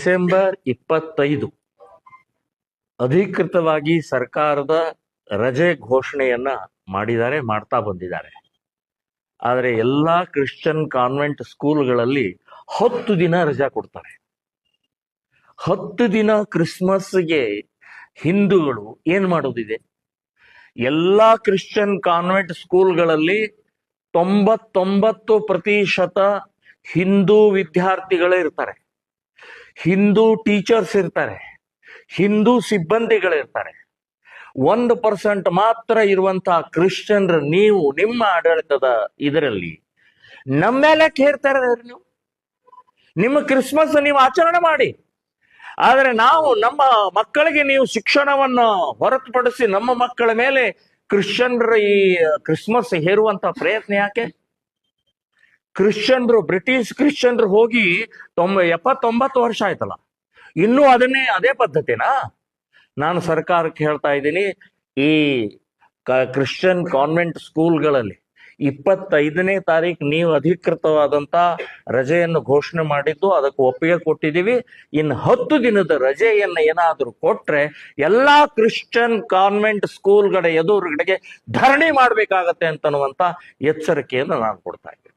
December ಇಪ್ಪತ್ತೈದು ಅಧಿಕೃತವಾಗಿ ಸರ್ಕಾರದ ರಜೆ ಘೋಷಣೆಯನ್ನ ಮಾಡಿದ್ದಾರೆ, ಮಾಡ್ತಾ ಬಂದಿದ್ದಾರೆ. ಆದರೆ ಎಲ್ಲಾ ಕ್ರಿಶ್ಚಿಯನ್ ಕಾನ್ವೆಂಟ್ ಸ್ಕೂಲ್ಗಳಲ್ಲಿ ಹತ್ತು ದಿನ ರಜಾ ಕೊಡ್ತಾರೆ. ಹತ್ತು ದಿನ ಕ್ರಿಸ್ಮಸ್ಗೆ ಹಿಂದೂಗಳು ಏನ್ ಮಾಡೋದಿದೆ? ಎಲ್ಲಾ ಕ್ರಿಶ್ಚಿಯನ್ ಕಾನ್ವೆಂಟ್ ಸ್ಕೂಲ್ಗಳಲ್ಲಿ ತೊಂಬತ್ತೊಂಬತ್ತು ಪ್ರತಿಶತ ಹಿಂದೂ ವಿದ್ಯಾರ್ಥಿಗಳೇ ಇರ್ತಾರೆ. ಹಿಂದೂ ಟೀಚರ್ಸ್ ಇರ್ತಾರೆ, ಹಿಂದೂ ಸಿಬ್ಬಂದಿಗಳಿರ್ತಾರೆ. ಒಂದು ಪರ್ಸೆಂಟ್ ಮಾತ್ರ ಇರುವಂತಹ ಕ್ರಿಶ್ಚಿಯನ್ರು ನೀವು ನಿಮ್ಮ ಆಡಳಿತದ ಇದರಲ್ಲಿ ನಮ್ಮೆಲ್ಲ ಕೇರ್ತಾರೆ ನೀವು? ನಿಮ್ಮ ಕ್ರಿಸ್ಮಸ್ ನೀವು ಆಚರಣೆ ಮಾಡಿ. ಆದರೆ ನಾವು ನಮ್ಮ ಮಕ್ಕಳಿಗೆ ನೀವು ಶಿಕ್ಷಣವನ್ನು ಹೊರತುಪಡಿಸಿ ನಮ್ಮ ಮಕ್ಕಳ ಮೇಲೆ ಕ್ರಿಶ್ಚಿಯನ್ರ ಈ ಕ್ರಿಸ್ಮಸ್ ಹೇರುವಂತ ಪ್ರಯತ್ನ ಯಾಕೆ? ಕ್ರಿಶ್ಚಿಯನ್ರು, ಬ್ರಿಟಿಷ್ ಕ್ರಿಶ್ಚಿಯನ್ರು ಹೋಗಿ ತೊಂಬ, ಎಪ್ಪತ್ತೊಂಬತ್ತು ವರ್ಷ ಆಯ್ತಲ್ಲ. ಇನ್ನೂ ಅದನ್ನೇ ಅದೇ ಪದ್ಧತಿನಾ? ನಾನು ಸರ್ಕಾರಕ್ಕೆ ಹೇಳ್ತಾ ಇದ್ದೀನಿ, ಈ ಕ್ರಿಶ್ಚಿಯನ್ ಕಾನ್ವೆಂಟ್ ಸ್ಕೂಲ್ಗಳಲ್ಲಿ ಇಪ್ಪತ್ತೈದನೇ ತಾರೀಕು ನೀವು ಅಧಿಕೃತವಾದಂತ ರಜೆಯನ್ನು ಘೋಷಣೆ ಮಾಡಿದ್ದು, ಅದಕ್ಕೆ ಒಪ್ಪಿಗೆ ಕೊಟ್ಟಿದ್ದೀವಿ. ಇನ್ನು ಹತ್ತು ದಿನದ ರಜೆಯನ್ನು ಏನಾದರೂ ಕೊಟ್ರೆ ಎಲ್ಲಾ ಕ್ರಿಶ್ಚಿಯನ್ ಕಾನ್ವೆಂಟ್ ಸ್ಕೂಲ್ಗಳ ಎದುರುಗಡೆಗೆ ಧರಣಿ ಮಾಡಬೇಕಾಗತ್ತೆ ಅಂತನ್ನುವಂತ ಎಚ್ಚರಿಕೆಯನ್ನು ನಾನು ಕೊಡ್ತಾ ಇದ್ದೀನಿ.